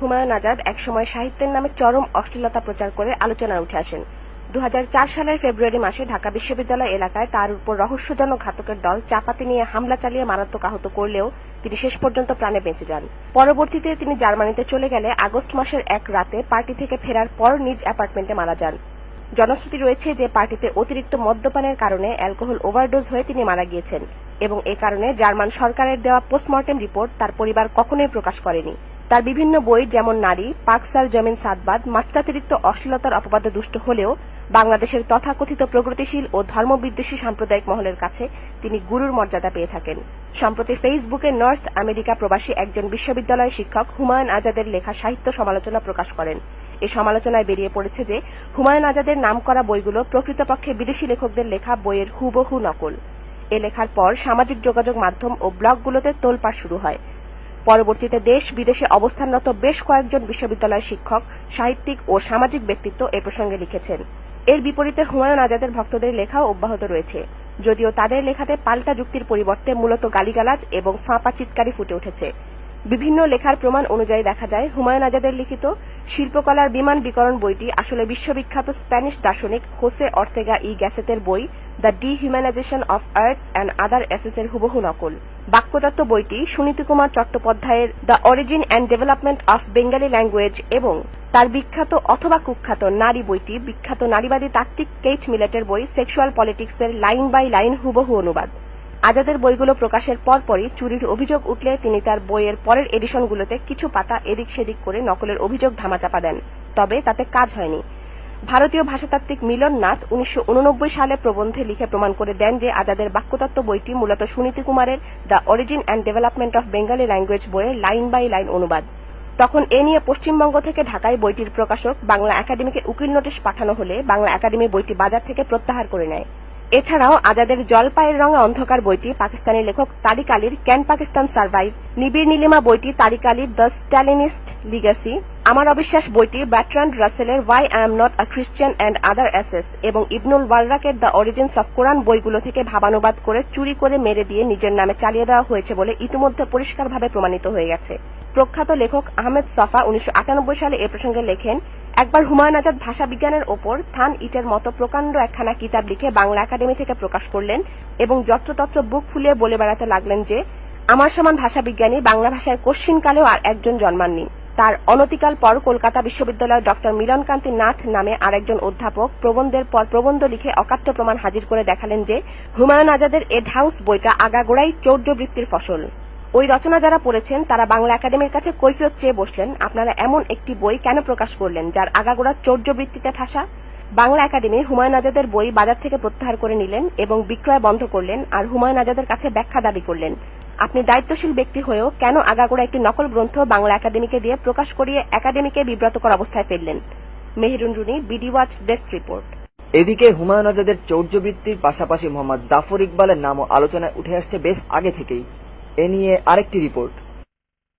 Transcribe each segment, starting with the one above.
হুমায়ুন আজাদ একসময় সাহিত্যের নামে চরম অশ্লীলতা প্রচার করে আলোচনায় উঠে আসেন। দু হাজার চার সালের ফেব্রুয়ারি মাসে ঢাকা বিশ্ববিদ্যালয় এলাকায় তার উপর রহস্যজনক ঘাতকের দল চাপাতি নিয়ে হামলা চালিয়ে মারাত্মক আহত করলেও তিনি শেষ পর্যন্ত প্রাণে বেঁচে যান। পরবর্তীতে তিনি জার্মানিতে চলে গেলে আগস্ট মাসের এক রাতে পার্টি থেকে ফেরার পর নিজ অ্যাপার্টমেন্টে মারা যান। জনশ্রুতি রয়েছে যে পার্টিতে অতিরিক্ত মদ্যপানের কারণে অ্যালকোহল ওভারডোজ হয়ে তিনি মারা গিয়েছেন এবং এ কারণে জার্মান সরকারের দেওয়া পোস্টমর্টেম রিপোর্ট তার পরিবার কখনোই প্রকাশ করেনি। তার বিভিন্ন বই যেমন নারী পাকসাল জমিন সাদবাদ, মাত্রাতিরিক্ত অশ্লীলতার অপবাদে দুষ্ট হলেও বাংলাদেশের তথাকথিত প্রগতিশীল ও ধর্মবিদ্বেষী সাম্প্রদায়িক মহলের কাছে তিনি গুরুর মর্যাদা পেয়ে থাকেন। সম্প্রতি ফেসবুকে নর্থ আমেরিকা প্রবাসী একজন বিশ্ববিদ্যালয় শিক্ষক হুমায়ুন আজাদের লেখা সাহিত্য সমালোচনা প্রকাশ করেন। এই সমালোচনায় বেরিয়ে পড়েছে যে, হুমায়ুন আজাদের নাম করা বইগুলো প্রকৃতপক্ষে বিদেশি লেখকদের লেখা বইয়ের হুবহু নকল। এ লেখার পর সামাজিক যোগাযোগ মাধ্যম ও ব্লগগুলোতে তোলপাড় শুরু হয়। পরবর্তীতে দেশ বিদেশে অবস্থানরত বেশ কয়েকজন বিশ্ববিদ্যালয়ের শিক্ষক, সাহিত্যিক ও সামাজিক ব্যক্তিত্ব এ প্রসঙ্গে লিখেছেন। এর বিপরীতে হুমায়ুন আজাদের ভক্তদের লেখাও অব্যাহত রয়েছে। যদিও তাদের লেখাতে পাল্টা যুক্তির পরিবর্তে মূলত গালিগালাজ এবং ফাঁপা চিৎকারই ফুটে উঠেছে। বিভিন্ন লেখার প্রমাণ অনুযায়ী দেখা যায়, হুমায়ুন আজাদের লিখিত শিল্পকলার বিমান বিকরণ বইটি আসলে বিশ্ববিখ্যাত স্প্যানিশ দার্শনিক হোসে অর্তেগা ই গ্যাসেতের বই, the dehumanisation of arts and other অ্যাসেসের হুবহু নকল। বাক্যতত্ত্ব বইটি সুনীতি কুমার চট্টোপাধ্যায়ের the origin and development of Bengali language এবং তার বিখ্যাত অথবা কুখ্যাত নারী বইটি, বিখ্যাত নারীবাদী তাত্ত্বিক কেট মিলেটের বই সেক্সুয়াল পলিটিক্সের লাইন বাই লাইন হুবহু অনুবাদ। আজাদের বইগুলো প্রকাশের পরপরই চুরির অভিযোগ উঠলে তিনি তার বইয়ের পরের এডিশনগুলোতে কিছু পাতা এদিক সেদিক করে নকলের অভিযোগ ধামাচাপা দেন। তবে তাতে কাজ হয়নি। ভারতীয় ভাষাতাত্ত্বিক মিলন নাথ উনিশশো উননব্বই সালে প্রবন্ধে লিখে প্রমাণ করে দেন যে আজাদের বাক্যতত্ত্ব বইটি মূলত সুনীতি কুমারের the origin and development of Bengali language বইয়ের লাইন বাই লাইন অনুবাদ। তখন এ নিয়ে পশ্চিমবঙ্গ থেকে ঢাকায় বইটির প্রকাশক, বাংলা একাডেমিকে উকিল নোটিশ পাঠানো হলে বাংলা একাডেমি বইটি বাজার থেকে প্রত্যাহার করে নেয়। এছাড়াও আজাদের জলপাইয়ের রঙে অন্ধকার বইটি পাকিস্তানি লেখক তারিক আলীর ক্যান পাকিস্তান সার্ভাইভ। নিবিড় নীলিমা বইটি তারিক আলীর দ্য স্ট্যালিনিস্ট লিগাসি। আমার অবিশ্বাস বইটি ব্যাট্রান্ড রাসেলের why I am not a Christian and other essays এবং ইবনুল ওয়ালরাকের দ্য অরিজিনস অফ কোরআন বইগুলো থেকে ভাবানুবাদ করে চুরি করে মেরে দিয়ে নিজের নামে চালিয়ে দেওয়া হয়েছে বলে ইতিমধ্যে পরিষ্কারভাবে প্রমাণিত হয়ে গেছে। প্রখ্যাত লেখক আহমেদ সফা উনিশশো আটানব্বই সালে এ প্রসঙ্গে লেখেন একবার হুমায়ুন আজাদ ভাষা বিজ্ঞানের ওপর থান ইটের মতো প্রকাণ্ড একখানা কিতাব লিখে বাংলা একাডেমি থেকে প্রকাশ করলেন এবং যত্রতত্র বুক ফুলিয়ে বলে বেড়াতে লাগলেন যে, আমার সমান ভাষা বিজ্ঞানী বাংলা ভাষায় কোশ্চিনকালেও আর একজন জন্মাননি। তার অনতিকাল পর কলকাতা বিশ্ববিদ্যালয়ের ডক্টর মিলনকান্তি নাথ নামে আরেকজন অধ্যাপক প্রবন্ধের পর প্রবন্ধ লিখে অকাট্য প্রমাণ হাজির করে দেখালেন যে, হুমায়ুন আজাদের এড হাউস বইটা আগাগোড়াই চৌর্যবৃত্তির ফসল। ওই রচনা যারা পড়েছেন, তারা বাংলা একাডেমির কাছে কৈফিয়ত চেয়ে বসলেন, আপনারা এমন একটি বই কেন প্রকাশ করলেন, যার আগাগোড়া চৌর্যবৃত্তিতে ঠাসা? বাংলা একাডেমি হুমায়ুন আজাদের বই বাজার থেকে প্রত্যাহার করে নিলেন এবং বিক্রয় বন্ধ করলেন আর হুমায়ুন আজাদের কাছে ব্যাখ্যা দাবি করলেন। আপনি দায়িত্বশীল ব্যক্তি হয়েও কেন আগাগোড়া একটি নকল গ্রন্থ বাংলা একাডেমিকে দিয়ে প্রকাশ করিয়ে একাডেমিকে বিব্রতকর অবস্থায় ফেললেন? Meherun Runi, BD watch desk report. এদিকে হুমায়ুন আজাদের চৌর্যবৃত্তির পাশাপাশি মোহাম্মদ জাফর ইকবালের নামও আলোচনায় উঠে আসছে বেশ আগে থেকেই। এ নিয়ে আরেকটি রিপোর্ট।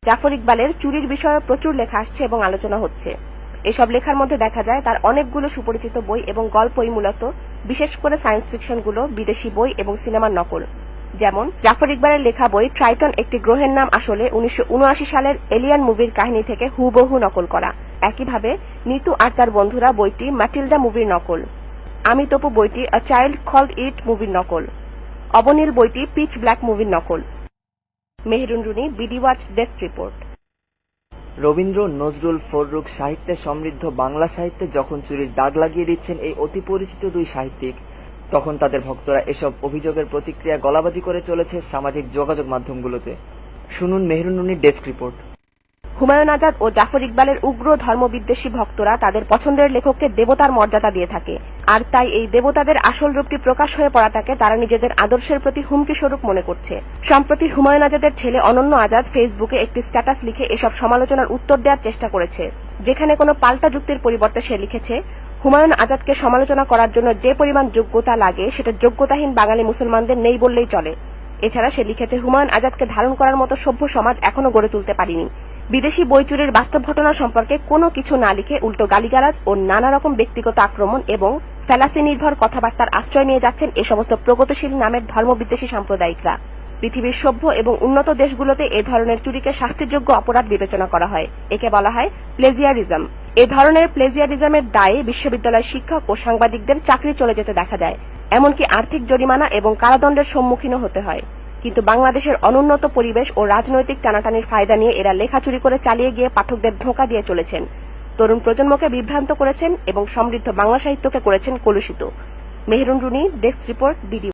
জাফর ইকবালের চুরির বিষয়ে প্রচুর লেখা আসছে এবং আলোচনা হচ্ছে। এসব লেখার মধ্যে দেখা যায়, তার অনেকগুলো সুপরিচিত বই এবং গল্পই মূলত, বিশেষ করে সায়েন্স ফিকশনগুলো, বিদেশি বই এবং সিনেমার নকল। যেমন, জাফর ইকবালের লেখা বই ট্রাইটন একটি গ্রহের নাম আসলে উনিশশো উনআশি সালের এলিয়ান মুভির কাহিনী থেকে হুবহু নকল করা। একইভাবে, নিতু আর তার বন্ধুরা বইটি ম্যাটিল্ডা মুভির নকল। আমি তপু বইটি আ চাইল্ড কল্ড ইট মুভির নকল। অবনীল বইটি পিচ ব্ল্যাক মুভির নকল। Mehrun Runi BD watch desk report. Rabindra Nazrul Farrukh সাহিত্যে সমৃদ্ধ বাংলা সাহিত্যে যখন চুরির দাগ লাগিয়ে দিচ্ছেন এই অতি পরিচিত দুই সাহিত্যিক তখন তাদের ভক্তরা এসব অভিযোগের প্রতিক্রিয়া গলাবাজি করে চলেছে সামাজিক যোগাযোগ মাধ্যমগুলোতে। শুনুন মেহরুনুনির ডেস্ক রিপোর্ট। হুমায়ুন আজাদ ও জাফর ইকবালের উগ্র ধর্মবিদ্বেষী ভক্তরা তাদের পছন্দের লেখককে দেবতার মর্যাদা দিয়ে থাকে। আর তাই এই দেবতাদের আসল রূপটি প্রকাশ হয়ে পড়াটাকে তারা নিজেদের আদর্শের প্রতি হুমকি স্বরূপ মনে করছে। সম্প্রতি হুমায়ুন আজাদের ছেলে অনন্য আজাদ ফেসবুকে একটি স্ট্যাটাস লিখে এসব সমালোচনার উত্তর দেওয়ার চেষ্টা করেছে। যেখানে কোনো পাল্টা যুক্তির পরিবর্তে সে লিখেছে, হুমায়ুন আজাদকে সমালোচনা করার জন্য যে পরিমাণ যোগ্যতা লাগে, সেটা যোগ্যতাহীন বাঙালি মুসলমানদের নেই বললেই চলে। এছাড়া সে লিখেছে, হুমায়ুন আজাদকে ধারণ করার মতো সভ্য সমাজ এখনও গড়ে তুলতে পারিনি। বিদেশি বই বাস্তব ঘটনা সম্পর্কে কোনো কিছু না লিখে উল্টো গালিগালাজ ও নানা রকম ব্যক্তিগত আক্রমণ এবং ফ্যালাসি নির্ভর কথাবার্তার আশ্রয় নিয়ে যাচ্ছেন এ সমস্ত প্রগতিশীল নামের ধর্মবিদ্বেষী সাম্প্রদায়িকরা। পৃথিবীর সভ্য এবং উন্নত দেশগুলোতে এ ধরনের চুরিকে শাস্তিযোগ্য অপরাধ বিবেচনা করা হয়। একে বলা হয় প্লেজিয়ারিজম। এ ধরনের প্লেজিয়ারিজমের দায়ে বিশ্ববিদ্যালয় শিক্ষক ও সাংবাদিকদের চাকরি চলে যেতে দেখা যায়, এমনকি আর্থিক জরিমানা এবং কারাদণ্ডের সম্মুখীনও হতে হয়। কিন্তু বাংলাদেশের অনুন্নত পরিবেশ ও রাজনৈতিক টানাটানির ফায়দা নিয়ে এরা লেখা চুরি করে চালিয়ে গিয়ে পাঠকদের ধোঁকা দিয়ে চলেছেন। তরুণ প্রজন্মকে বিভ্রান্ত করেছেন এবং সমৃদ্ধ বাংলা সাহিত্যকে করেছেন কলুষিত। Mehrun Runi, desk report BD